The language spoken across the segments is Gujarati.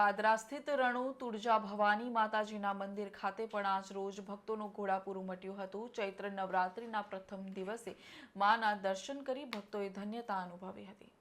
પાદરા સ્થિત રણુ તુળજા ભવાની માતાજીના મંદિર ખાતે પણ આજ રોજ ભક્તોનું ઘોડાપૂરું ઉમટ્યું હતું. ચૈત્ર નવરાત્રિના પ્રથમ દિવસે માના દર્શન કરી ભક્તોએ ધન્યતા અનુભવી હતી.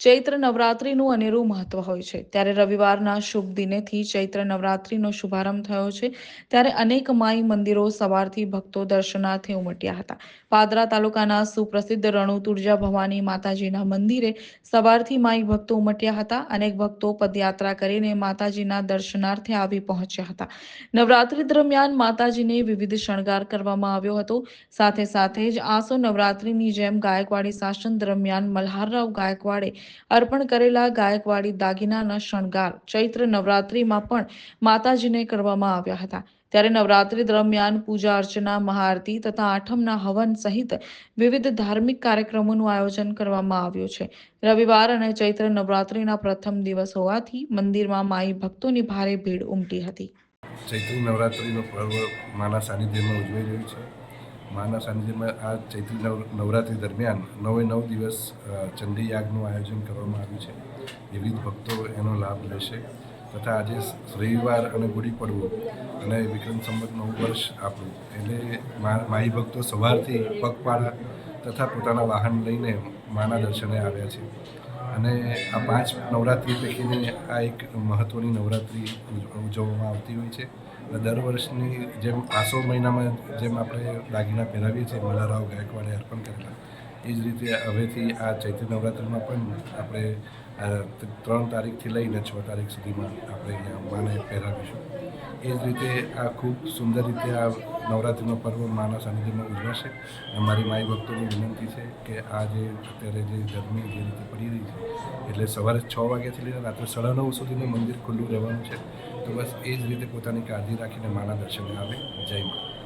ચૈત્ર નવરાત્રિનું અનેરું મહત્વ હોય છે. ત્યારે રવિવારના શુભ દિનેથી ચૈત્ર નવરાત્રિનો શુભારંભ થયો છે. ત્યારે અનેક માઈ મંદિરો સવારથી ભક્તો દર્શનાર્થે ઉમટ્યા હતા. પાદરા તાલુકાના સુપ્રસિદ્ધ રણુ તુળજા ભવાની માતાજીના મંદિરે સવારથી માઈ ભક્તો ઉમટ્યા હતા. અનેક ભક્તો પદયાત્રા કરીને માતાજીના દર્શનાર્થે આવી પહોંચ્યા હતા. નવરાત્રી દરમિયાન માતાજીને વિવિધ શણગાર કરવામાં આવ્યો હતો. સાથે સાથે જ આસો નવરાત્રિની જેમ ગાયકવાડી શાસન દરમિયાન મલ્હારરાવ ગાયકવાડે અર્પણ કરેલા ગાયકવાડી દાગીનાના શણગાર ચૈત્ર નવરાત્રિમાં પણ માતાજીને કરવામાં આવ્યા હતા. ત્યારે નવરાત્રી દરમિયાન પૂજા અર્ચના, મહાઆરતી તથા આઠમના હવન સહિત વિવિધ ધાર્મિક કાર્યક્રમોનું આયોજન કરવામાં આવ્યું છે. રવિવાર અને ચૈત્ર નવરાત્રીના પ્રથમ દિવસ હોવાથી મંદિરમાં માઈ ભક્તોની ભારે ભીડ ઉમટી હતી. ચૈત્ર નવરાત્રિનો પર્વ માના સાનિધ્યમાં ઉજવાઈ રહ્યું છે. માના સાનિધ્યમાં આ ચૈત્રી નવ, નવરાત્રિ દરમિયાન નવે નવ દિવસ ચંડી યાગનું આયોજન કરવામાં આવ્યું છે. વિવિધ ભક્તો એનો લાભ લેશે. તથા આજે રવિવાર અને ગુડી પડવો અને વિક્રમ સંબંધ નવું વર્ષ આપણું. એટલે મા- માઈ ભક્તો સવારથી પગપાળા તથા પોતાના વાહન લઈને માના દર્શને આવ્યા છે. અને આ પાંચ નવરાત્રિ પૈકીની આ એક મહત્ત્વની નવરાત્રિ ઉજવવામાં આવતી હોય છે. દર વર્ષની જેમ આસો મહિનામાં જેમ આપણે દાગીના પહેરાવીએ છીએ મલારાવ ગાયકવાડે અર્પણ કરેલા, એ જ રીતે હવેથી આ ચૈત્ર નવરાત્રિમાં પણ આપણે ત્રણ તારીખથી લઈને છ તારીખ સુધીમાં આપણે માને પહેરાવીશું. એ જ રીતે આ ખૂબ સુંદર રીતે આ નવરાત્રિનો પર્વ માના સાનિધ્યમાં ઉજવાશે. મારી માઈ ભક્તોની વિનંતી છે કે આ જે અત્યારે જે ગરમી જે રીતે પડી રહી છે, એટલે સવારે છ વાગ્યાથી લઈને રાત્રે સાડા નવ સુધીનું મંદિર ખુલ્લું રહેવાનું છે. તો બસ એ જ રીતે પોતાની કાળજી રાખીને માના દર્શને આવે. જય મા